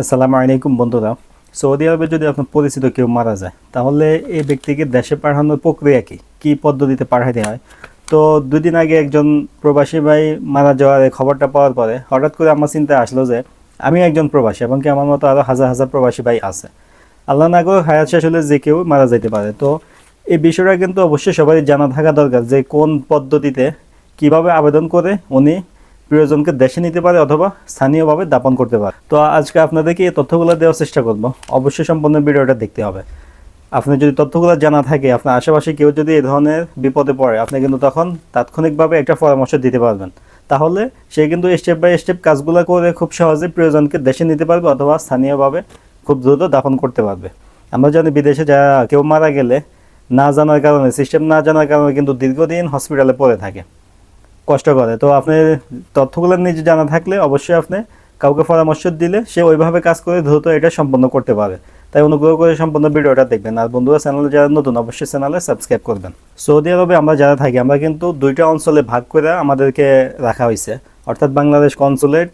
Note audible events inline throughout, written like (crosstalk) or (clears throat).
আসসালামু আলাইকুম বন্ধুরা। সৌদি আরবে যদি আপনার পরিচিত কেউ মারা যায়, তাহলে এই ব্যক্তিকে দেশে পাঠানোর প্রক্রিয়া কি? কী পদ্ধতিতে পাঠাতে হয়? তো দুদিন আগে একজন প্রবাসী ভাই মারা যাওয়ার খবরটা পাওয়ার পরে হঠাৎ করে আমার চিন্তায় আসলো যে, আমি একজন প্রবাসী এবং কি আমার মতো আরও হাজার হাজার প্রবাসী ভাই আছে। আল্লাহ না করে হায়াত শেষ হলে যে কেউ মারা যেতে পারে। তো এই বিষয়টা কিন্তু অবশ্যই সবারই জানা থাকা দরকার যে কোন পদ্ধতিতে কীভাবে আবেদন করে উনি প্রিয়জনকে দেশে নিতে পারে অথবা স্থানীয়ভাবে দাপন করতে পারে। তো আজকে আপনাদেরকে এই তথ্যগুলো দেওয়ার চেষ্টা করব। অবশ্যই সম্পূর্ণ ভিডিওটা দেখতে হবে। আপনি যদি তথ্যগুলো জানা থাকে, আপনার আশেপাশে কেউ যদি এই ধরনের বিপদে পড়ে, আপনি কিন্তু তখন তাৎক্ষণিকভাবে একটা পরামর্শ দিতে পারবেন। তাহলে সে কিন্তু স্টেপ বাই স্টেপ কাজগুলো করে খুব সহজে প্রিয়জনকে দেশে নিতে পারবে অথবা স্থানীয়ভাবে খুব দ্রুত দাপন করতে পারবে। আমরা জানি বিদেশে যা কেউ মারা গেলে না জানার কারণে সিস্টেম না জানার কারণে কিন্তু দীর্ঘদিন হসপিটালে পড়ে থাকে। কষ্ট করে। তো আপনি তথ্যগুলো নিজে জানা থাকলে অবশ্যই আপনি কাউকে পরামর্শ দিলে সে ওইভাবে কাজ করে দ্রুত এটা সম্পন্ন করতে পারে। তাই অনুগ্রহ করে সম্পূর্ণ ভিডিওটা দেখবেন। আর বন্ধুরা, চ্যানেলে যারা নতুন, অবশ্যই চ্যানেলে সাবস্ক্রাইব করবেন। সৌদি আরবে আমরা যারা থাকি, আমরা কিন্তু দুইটা অঞ্চলে ভাগ করে আমাদেরকে রাখা হয়েছে। অর্থাৎ বাংলাদেশ কনসুলেট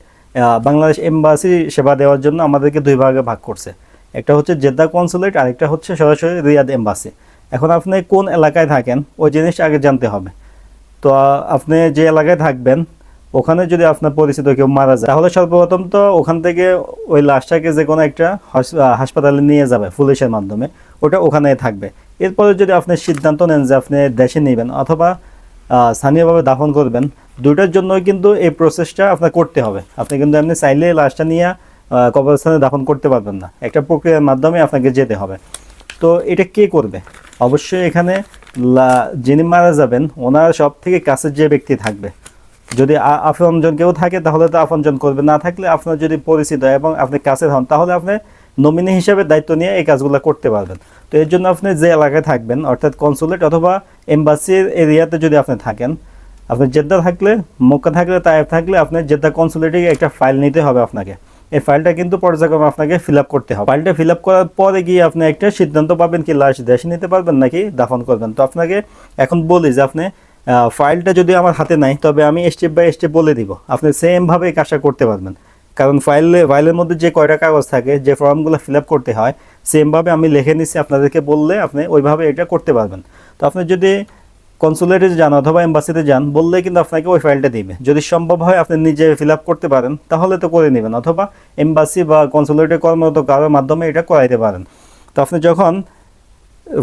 বাংলাদেশ এম্বাসি সেবা দেওয়ার জন্য আমাদেরকে দুই ভাগে ভাগ করছে। একটা হচ্ছে জেদ্দা কনসুলেট আর একটা হচ্ছে সরাসরি রিয়াদ এম্বাসি। এখন আপনি কোন এলাকায় থাকেন, ওই জিনিসটা আগে জানতে হবে। তো আপনি যে এলাকায় থাকবেন, ওখানে যদি আপনার পরিচিত কেউ মারা যায়, তাহলে সর্বপ্রথম তো ওখান থেকে ওই লাশটাকে যে কোনো একটা হাসপাতালে নিয়ে যাবে, পুলিশের মাধ্যমে, ওটা ওখানে থাকবে। এরপরে যদি আপনি সিদ্ধান্ত নেন যে আপনি দেশে নেবেন অথবা স্থানীয়ভাবে দাফন করবেন, দুইটার জন্য কিন্তু এই প্রসেসটা আপনার করতে হবে। আপনি কিন্তু এমনি চাইলে লাশটা নিয়ে কবরস্থানে দাফন করতে পারবেন না। একটা প্রক্রিয়ার মাধ্যমে আপনাকে যেতে হবে। তো এটা কে করবে? অবশ্যই এখানে যিনি মারা যাবেন, ওনার সব থেকে কাছের যে ব্যক্তি থাকবে। যদি আপনজন কেউ থাকে, তাহলে তো আপনজন করবে। না থাকলে আপনার যদি পরিচিত এবং আপনি কাছে হন, তাহলে আপনি নমিনি হিসেবে দায়িত্ব নিয়ে এই কাজগুলো করতে পারবেন। তো এর জন্য আপনি যে এলাকায় থাকবেন, অর্থাৎ কনসুলেট অথবা এম্বাসির এরিয়াতে যদি আপনি থাকেন, আপনি জেদ্দা থাকলে, মক্কা থাকলে তাইফ থাকলে, আপনি জেদ্দা কনসুলেটে একটা ফাইল নিতে হবে আপনাকে। এই ফাইলটা কিন্তু পর্যায়ক্রমে আপনাকে ফিল আপ করতে হবে। ফাইলটা ফিল আপ করার পরে গিয়ে আপনি একটা সিদ্ধান্ত পাবেন কি লাশ দেশে নিতে পারবেন নাকি দাফন করবেন। তো আপনাকে এখন বলি যে আপনি ফাইলটা যদি আমার হাতে নাই, তবে আমি স্টেপ বাই স্টেপ বলে দিব। আপনি সেমভাবে কাজটা করতে পারবেন। কারণ ফাইলে, ফাইলের মধ্যে যে কয়টা কাগজ থাকে, যে ফর্মগুলো ফিল আপ করতে হয় সেমভাবে আমি লিখে নিচ্ছি আপনাদেরকে বললে আপনি ওইভাবে এটা করতে পারবেন। তো আপনি যদি কনসুলেটে যান অথবা এম্বাসিতে যান বললে কিন্তু আপনাকে ওই ফাইলটা দিবে। যদি সম্ভব হয় আপনি নিজে ফিল আপ করতে পারেন, তাহলে তো করে নেবেন, অথবা এম্বাসি বা কনসুলেটে কর্মরত কারোর মাধ্যমে এটা করাইতে পারেন। তো আপনি যখন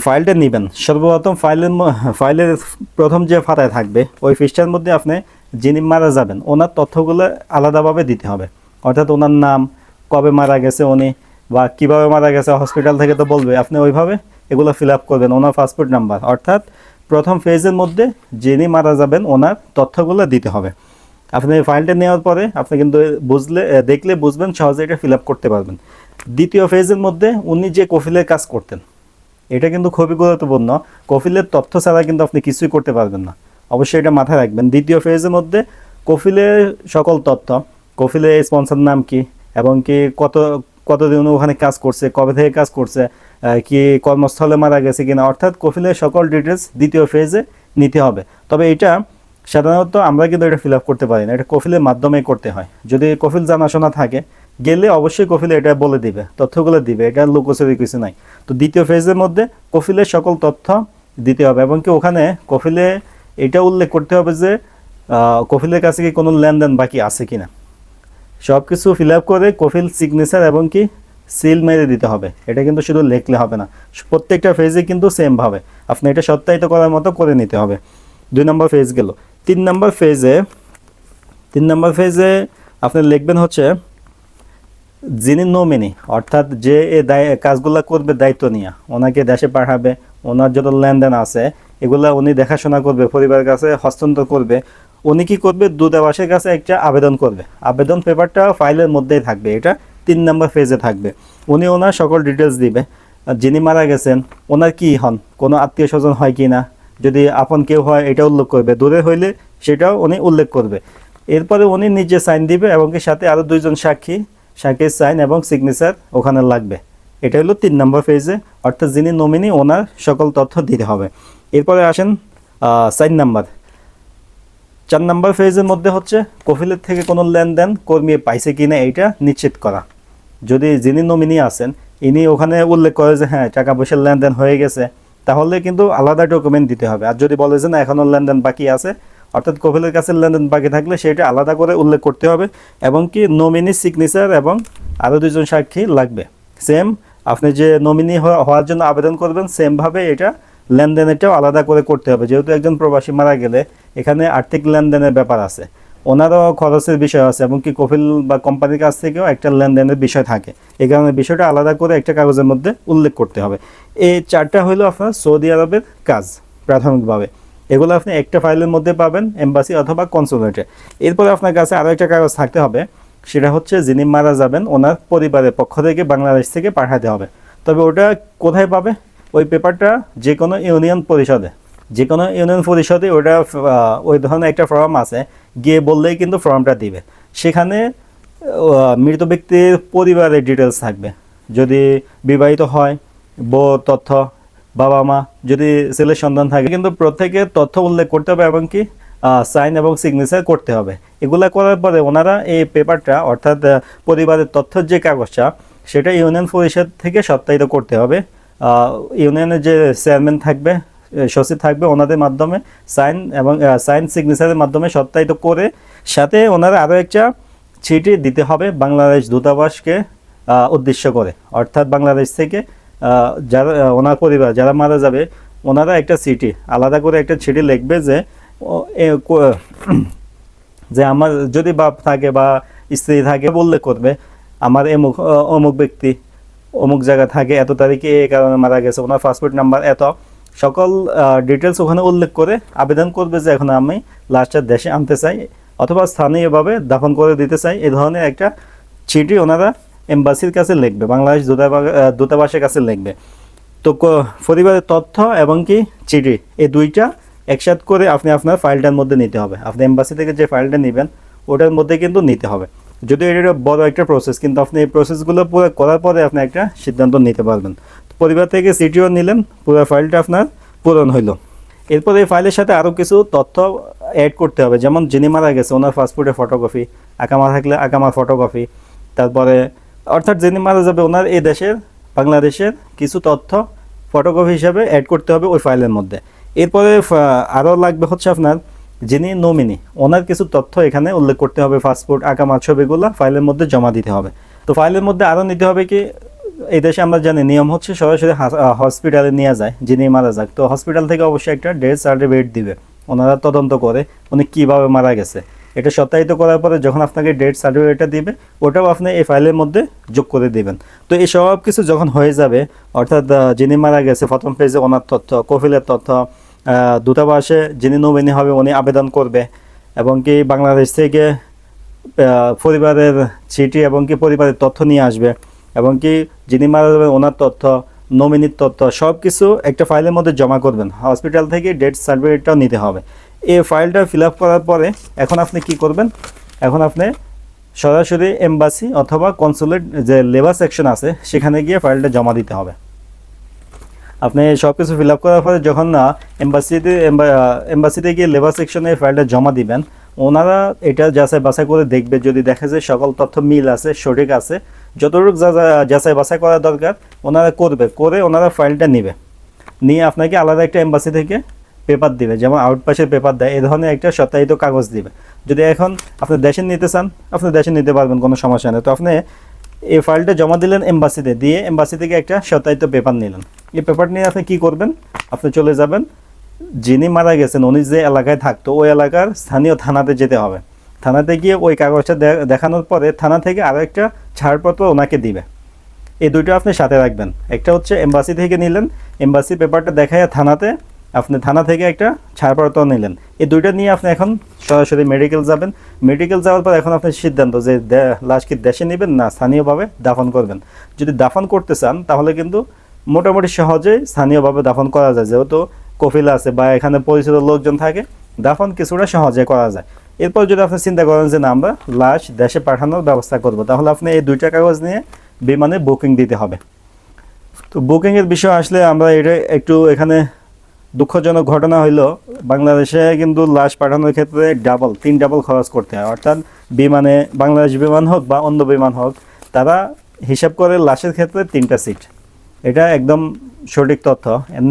ফাইলটা নেবেন, সর্বপ্রথম ফাইলের ফাইলের প্রথম যে ফাতায় থাকবে, ওই পৃষ্ঠার মধ্যে আপনি যিনি মারা যাবেন, ওনার তথ্যগুলো আলাদাভাবে দিতে হবে। অর্থাৎ ওনার নাম, কবে মারা গেছে উনি, বা কীভাবে মারা গেছে হসপিটাল থেকে তো বলবে। আপনি ওইভাবে এগুলো ফিল আপ করবেন, ওনার পাসপোর্ট নাম্বার অর্থাৎ প্রথম ফেজের মধ্যে যিনি মারা যাবেন, ওনার তথ্যগুলো দিতে হবে। আপনি ফাইলটা নেওয়ার পরে আপনি কিন্তু বুঝলে দেখলে বুঝবেন, সহজে এটা ফিল আপ করতে পারবেন। দ্বিতীয় ফেজের মধ্যে উনি যে কফিলের কাজ করতেন, এটা কিন্তু খুবই গুরুত্বপূর্ণ। কফিলের তথ্য ছাড়া কিন্তু আপনি কিছুই করতে পারবেন না। অবশ্যই এটা মাথায় রাখবেন। দ্বিতীয় ফেজের মধ্যে কফিলের সকল তথ্য, কফিলের স্পন্সর নাম কি, এবং কি কত, কতদিন ওখানে কাজ করছে, কবে থেকে কাজ করছে কি কর্মস্থলে মারা গেছে কিনা, অর্থাৎ কফিলের সকল ডিটেলস দ্বিতীয় ফেজে নিতে হবে। তবে এটা সাধারণত আমরা কিন্তু এটা ফিল আপ করতে পারি না, এটা কফিলের মাধ্যমে করতে হয়। যদি কফিল জানাশোনা থাকে, গেলে অবশ্যই কফিলে এটা বলে দিবে, তথ্যগুলো দিবে, এটা লুকোচুরি কিছু নাই। তো দ্বিতীয় ফেজের মধ্যে কফিলের সকল তথ্য দিতে হবে, এবং কি ওখানে কফিলে এটা উল্লেখ করতে হবে যে কফিলের কাছে কি কোনো লেনদেন বাকি আছে কিনা। সব কিছু ফিল আপ করে কফিল সিগনেচার এবং কি সিল মেরে দিতে হবে। এটা কিন্তু শুধু লিখলে হবে না। প্রত্যেকটা ফেজে কিন্তু সেমভাবে আপনি এটা সত্যায়িত করার মতো করে নিতে হবে। দুই নম্বর ফেজ গেল। তিন নম্বর ফেজে তিন নম্বর ফেজে আপনি লিখবেন হচ্ছে, যিনি নমিনি, অর্থাৎ যে এ দায়, কাজগুলো করবে দায়িত্ব নিয়ে, ওনাকে দেশে পাঠাবে, ওনার যত লেনদেন আছে, এগুলা উনি দেখাশোনা করবে, পরিবারের কাছে হস্তান্তর করবে, উনি কি করবে? দূতাবাসের কাছে একটা আবেদন করবে। আবেদন পেপারটা ফাইলের মধ্যেই থাকবে। এটা তিন নম্বর ফেজে থাকবে। উনি ওনার সকল ডিটেলস দিবে। যিনি মারা গেছেন, ওনার কি হন? কোনো আত্মীয় স্বজন হয় কি না? যদি আপন কেউ হয়, এটা উল্লেখ করবে। দূরে হইলে সেটাও উনি উল্লেখ করবে। এরপরে উনি নিজে সাইন দিবে এবং সাথে আরও দুইজন সাক্ষী সাক্ষীর সাইন এবং সিগনেচার ওখানে লাগবে। এটা হলো তিন নম্বর ফেজে অর্থাৎ যিনি নমিনি ওনার সকল তথ্য দিতে হবে। এরপরে আসেন সাইন নাম্বার। চার নম্বর ফেজের মধ্যে হচ্ছে কফিলের থেকে কোনো লেনদেন কর্মী পাইছে কিনা, এইটা নিশ্চিত করা। যদি যিনি নমিনি আছেন, ইনি ওখানে উল্লেখ করে যে হ্যাঁ টাকা পয়সার লেনদেন হয়ে গেছে তাহলে কিন্তু আলাদা ডকুমেন্ট দিতে হবে। আর যদি বলে যে, না এখনও লেনদেন বাকি আছে অর্থাৎ কপিলের কাছে লেনদেন বাকি থাকলে সেটা আলাদা করে উল্লেখ করতে হবে এবং কি নমিনি সিগনেচার এবং আরও দুজন সাক্ষী লাগবে। সেম আপনি যে নমিনি হওয়ার জন্য আবেদন করবেন সেমভাবে এটা লেনদেনেরটাও আলাদা করে করতে হবে। যেহেতু একজন প্রবাসী মারা গেলে এখানে আর্থিক লেনদেনের ব্যাপার আছে। ওনারও খরচের বিষয় আছে এবং কি কপিল বা কোম্পানির কাছ থেকেও একটা লেনদেনের বিষয় থাকে। এই কারণে বিষয়টা আলাদা করে একটা কাগজের মধ্যে উল্লেখ করতে হবে। এই চারটা হলো আপনার সৌদি আরবের কাজ, প্রাথমিকভাবে। এগুলো আপনি একটা ফাইলের মধ্যে পাবেন, এম্বাসি অথবা কনসুলেটে। এরপরে আপনার কাছে আরও একটা কাগজ থাকতে হবে, সেটা হচ্ছে যিনি মারা যাবেন, ওনার পরিবারের পক্ষ থেকে বাংলাদেশ থেকে পাঠাতে হবে। তবে ওটা কোথায় পাবে? ওই পেপারটা যে কোনো ইউনিয়ন পরিষদে। যে কোনো ইউনিয়ন পরিষদে ওটা ওই ধরনের একটা ফর্ম আছে, গিয়ে বললেই কিন্তু ফর্মটা দিবে। সেখানে মৃত ব্যক্তির পরিবারের ডিটেলস থাকবে। যদি বিবাহিত হয়, বউ, তথ্য, বাবা মা, যদি ছেলের সন্তান থাকে, কিন্তু প্রত্যেকের তথ্য উল্লেখ করতে হবে এবং কি সাইন এবং সিগনেচার করতে হবে। এগুলা করার পরে ওনারা এই পেপারটা অর্থাৎ পরিবারের তথ্যের যে কাগজটা, সেটা ইউনিয়ন পরিষদ থেকে সপ্তাহিত করতে হবে। ইউনিয়নের যে চেয়ারম্যান থাকবে সচিব থাকবে ওনাদের মাধ্যমে সাইন এবং সাইন সিগনেচারের মাধ্যমে সত্যায়িত করে সাথে ওনারা আরও একটা চিঠি দিতে হবে বাংলাদেশ দূতাবাসকে উদ্দেশ্য করে। অর্থাৎ বাংলাদেশ থেকে যারা ওনার পরিবার যারা মারা যাবে, ওনারা একটা চিঠি, আলাদা করে একটা চিঠি লিখবে যে (clears throat) যে আমার যদি বাপ থাকে বা স্ত্রী থাকে বললে করবে, আমার এমুক অমুক ব্যক্তি অমুক জায়গা থাকে, এত তারিখে এই কারণে মারা গেছে, ওনার পাসপোর্ট নাম্বার এত। সকল ডিটেলস ওখানে উল্লেখ করে আবেদন করবে যে এখন আমি লাস্টের দেশে আনতে চাই অথবা স্থানীয়ভাবে দাফন করে দিতে চাই। এ ধরনের একটা চিঠি ওনারা এম্বাসির কাছে লিখবে, বাংলাদেশ দূতাবাস দূতাবাসের কাছে লিখবে। তো পরিবারের তথ্য এবং কি চিঠি এই দুইটা একসাথে করে আপনি আপনার ফাইলটার মধ্যে নিতে হবে। আপনি এম্বাসি থেকে যে ফাইলটা নেবেন, ওটার মধ্যে কিন্তু নিতে হবে। যদিও এটা বড় একটা প্রসেস কিন্তু আপনি এই প্রসেসগুলো পুরো করার পরে আপনি একটা সিদ্ধান্ত নিতে পারবেন। পরিবার থেকে সিটিও নিলেন, পুরো ফাইলটা আপনার পূরণ হইল। এরপর এই ফাইলের সাথে আরও কিছু তথ্য অ্যাড করতে হবে, যেমন যিনি মারা গেছে, ওনার পাসপোর্টের ফটোকপি আকামা থাকলে আকামার ফটোকপি তারপরে অর্থাৎ যিনি মারা যাবে ওনার এই দেশের, বাংলাদেশের কিছু তথ্য ফটোকপি হিসাবে অ্যাড করতে হবে ওই ফাইলের মধ্যে। এরপরে আরও লাগবে হচ্ছে আপনার যিনি নমিনি ওনার কিছু তথ্য এখানে উল্লেখ করতে হবে পাসপোর্ট আকামা ছবিগুলো ফাইলের মধ্যে জমা দিতে হবে। তো ফাইলের মধ্যে আরও নিতে হবে কি এই দেশে আমরা জানি নিয়ম হচ্ছে সরাসরি হসপিটালে নিয়ে যায়, যিনি মারা যাক। তো হসপিটাল থেকে অবশ্যই একটা ডেথ সার্টিফিকেট দিবে। ওনারা তদন্ত করে উনি কীভাবে মারা গেছে। এটা সত্যায়িত করার পরে যখন আপনাকে ডেথ সার্টিফিকেটটা দিবে, ওটাও আপনি এই ফাইলের মধ্যে যোগ করে দিবেন। তো এই সব কিছু যখন হয়ে যাবে, অর্থাৎ যিনি মারা গেছে, প্রথম পেজে ওনার তথ্য কফিলের তথ্য দূতাবাসে যিনি নমিনি হবে উনি আবেদন করবে, এবং কি বাংলাদেশ থেকে পরিবারের চিঠি এবং কি পরিবারের তথ্য নিয়ে আসবে। এবং কি যিনি মারা যাবেন, ওনার তথ্য নমিনির তথ্য সব কিছু একটা ফাইলের মধ্যে জমা করবেন। হসপিটাল থেকে ডেথ সার্টিফিকেটটাও নিতে হবে। এই ফাইলটা ফিল করার পরে এখন আপনি কি করবেন? এখন আপনি সরাসরি এম্বাসি অথবা কনসুলেট যে লেবার সেকশন আছে, সেখানে গিয়ে ফাইলটা জমা দিতে হবে। আপনি সব কিছু ফিল করার পরে যখন না এম্বাসিতে এম্বাসিতে গিয়ে লেবার সেকশনে ফাইলটা জমা দিবেন, ওনারা এটা যাচাই বাছাই করে দেখবে। যদি দেখে যে সকল তথ্য মিল আছে, সঠিক আছে যতটুকু যাচাই বাছাই করা দরকার, ওনারা করবে। করে ওনারা ফাইলটা নেবে। নিয়ে আপনাকে আলাদা একটা এম্বাসি থেকে পেপার দিবে, যেমন আউটপাসের পেপার দেয়, এ ধরনের একটা সত্যায়িত কাগজ দিবে। যদি এখন আপনি দেশে নিতে চান, আপনি দেশে নিতে পারবেন, কোনো সমস্যা নেই। তো আপনি এই ফাইলটা জমা দিলেন এম্বাসিতে দিয়ে এম্বাসি থেকে একটা সত্যায়িত পেপার নিলেন। এই পেপার নিয়ে আপনি কি করবেন? আপনি চলে যাবেন। যিনি মারা গেছেন, উনি যে এলাকায় থাকতো, ওই এলাকার স্থানীয় থানাতে যেতে হবে। থানাতে গিয়ে ওই কাগজটা দেখানোর পরে থানা থেকে আরও একটা ছাড়পত্র ওনাকে দিবে। এই দুইটা আপনি সাথে রাখবেন। একটা হচ্ছে এম্বাসি থেকে নিলেন। এম্বাসি পেপারটা দেখায় থানাতে আপনি থানা থেকে একটা ছাড়পত্র নিলেন। এই দুইটা নিয়ে আপনি এখন সরাসরি মেডিকেল যাবেন। মেডিকেল যাওয়ার পর এখন আপনি সিদ্ধান্ত যে দে- লাশ দেশে নেবেন না স্থানীয়ভাবে দাফন করবেন। যদি দাফন করতে চান, তাহলে কিন্তু মোটামুটি সহজেই স্থানীয়ভাবে দাফন করা যায়। যেহেতু কফিল আছে বা এখানে পরিচিত লোকজন থাকে, দাফন কিছুটা সহজে করা যায়। এরপর যদি আপনি চিন্তা করেন যে না, আমরা লাশ দেশে পাঠানোর ব্যবস্থা করব, তাহলে আপনি এই দুইটা কাগজ নিয়ে বিমানে বুকিং দিতে হবে। তো বুকিংয়ের বিষয় আসলে আমরা এটা একটু এখানে দুঃখজনক ঘটনা হইল, বাংলাদেশে কিন্তু লাশ পাঠানোর ক্ষেত্রে ডাবল, তিন ডাবল খরচ করতে হয়। অর্থাৎ বিমানে, বাংলাদেশ বিমান হোক বা অন্য বিমান হোক, তারা হিসাব করে লাশের ক্ষেত্রে তিনটা সিট। এটা একদম সঠিক তথ্য।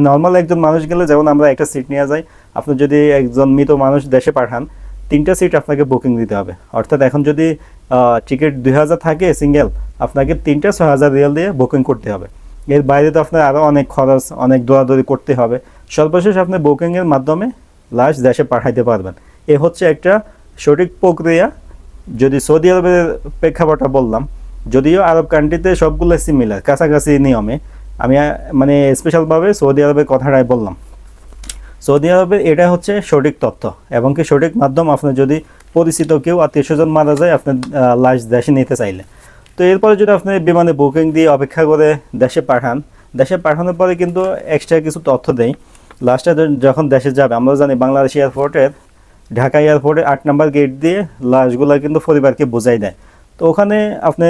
নর্মাল একজন মানুষ গেলে যেমন আমরা একটা সিট নিয়ে যাই, আপনি যদি একজন মৃত মানুষ দেশে পাঠান তিনটা সিট আপনাকে বুকিং দিতে হবে। অর্থাৎ এখন যদি টিকিট দুই হাজার থাকে সিঙ্গেল আপনাকে তিনটা ছয় হাজার রিয়াল দিয়ে বুকিং করতে হবে। এর বাইরে তো আপনার আরও অনেক খরচ, অনেক দৌড়াদৌড়ি করতে হবে। সর্বশেষ আপনি বুকিংয়ের মাধ্যমে লাশ দেশে পাঠাইতে পারবেন। এ হচ্ছে একটা সঠিক প্রক্রিয়া। যদি সৌদি আরবের প্রেক্ষাপটটা বললাম, যদিও আরব কান্ট্রিতে সবগুলো সিমিলার কাছাকাছি নিয়মে, আমি মানে স্পেশালভাবে সৌদি আরবের কথাটাই বললাম। সৌদি আরবের এটা হচ্ছে সঠিক তথ্য। এবং কি সঠিক মাধ্যম আপনার যদি পরিচিত কেউ আত্মীয় স্বজন মারা যায় আপনি আহ, লাশ দেশে নিতে চাইলে। তো এরপরে যদি আপনি বিমানে বুকিং দিয়ে অপেক্ষা করে দেশে পাঠান দেশে পাঠানোর পরে কিন্তু এক্সট্রা কিছু তথ্য দেয় লাস্টে যখন দেশে যাবে আমরা জানি বাংলাদেশ এয়ারপোর্টের ঢাকা এয়ারপোর্টে আট নাম্বার গেট দিয়ে লাশগুলো কিন্তু পরিবারকে বোঝাই দেয়। তো ওখানে আপনি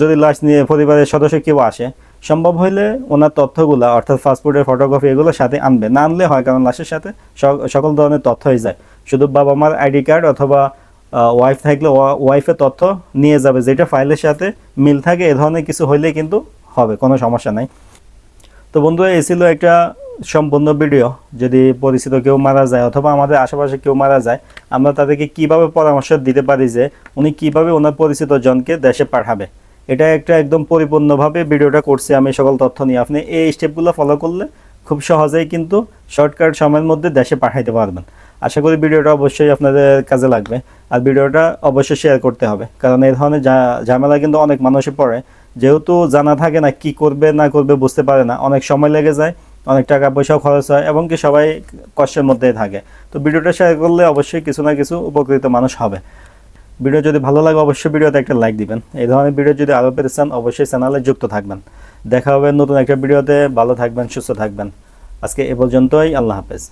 যদি লাশ নিয়ে পরিবারের সদস্য কেউ আসে সম্ভব হইলে ওনার তথ্যগুলো, অর্থাৎ পাসপোর্টের ফটোগ্রাফি এগুলো সাথে আনবে। না আনলে হয়, কারণ লাশের সাথে সকল ধরনের তথ্য হয়ে যায়। শুধু বাবা মার আইডি কার্ড অথবা ওয়াইফ থাকলে ওয়াইফের তথ্য নিয়ে যাবে। যেটা ফাইলের সাথে মিল থাকে, এ ধরনের কিছু হইলে কিন্তু হবে, কোনো সমস্যা নাই। তো বন্ধুরা, এই ছিল একটা সম্পূর্ণ ভিডিও যদি পরিচিত কেউ মারা যায় অথবা আমাদের আশেপাশে কেউ মারা যায়, আমরা তাদেরকে কীভাবে পরামর্শ দিতে পারি যে উনি কীভাবে ওনার পরিচিত জনকে দেশে পাঠাবে? এটা একটা একদম পরিপূর্ণভাবে ভিডিওটা করছি আমি সকল তথ্য নিয়ে। আপনি এই স্টেপগুলো ফলো করলে খুব সহজেই কিন্তু শর্টকাট সময়ের মধ্যে দেশে পাঠাইতে পারবেন। আশা করি ভিডিওটা অবশ্যই আপনাদের কাজে লাগবে। আর ভিডিওটা অবশ্যই শেয়ার করতে হবে। কারণ এই ধরনের ঝামেলা কিন্তু অনেক মানুষে পড়ে। যেহেতু জানা থাকে না কি করবে, না করবে বুঝতে পারে না। অনেক সময় লেগে যায়, অনেক টাকা পয়সাও খরচ হয় এবং কি সবাই কষ্টের মধ্যেই থাকে। তো ভিডিওটা শেয়ার করলে অবশ্যই কিছু না কিছু উপকৃত মানুষ হবে। ভিডিও যদি ভালো লাগে, অবশ্যই ভিডিওতে একটা লাইক দিবেন। এই ধরনের ভিডিও যদি আরও পেতে চান, অবশ্যই চ্যানেলে যুক্ত থাকবেন। দেখা হবে নতুন একটা ভিডিওতে। ভালো থাকবেন, সুস্থ থাকবেন। আজকে এ পর্যন্তই, আল্লাহ হাফেজ।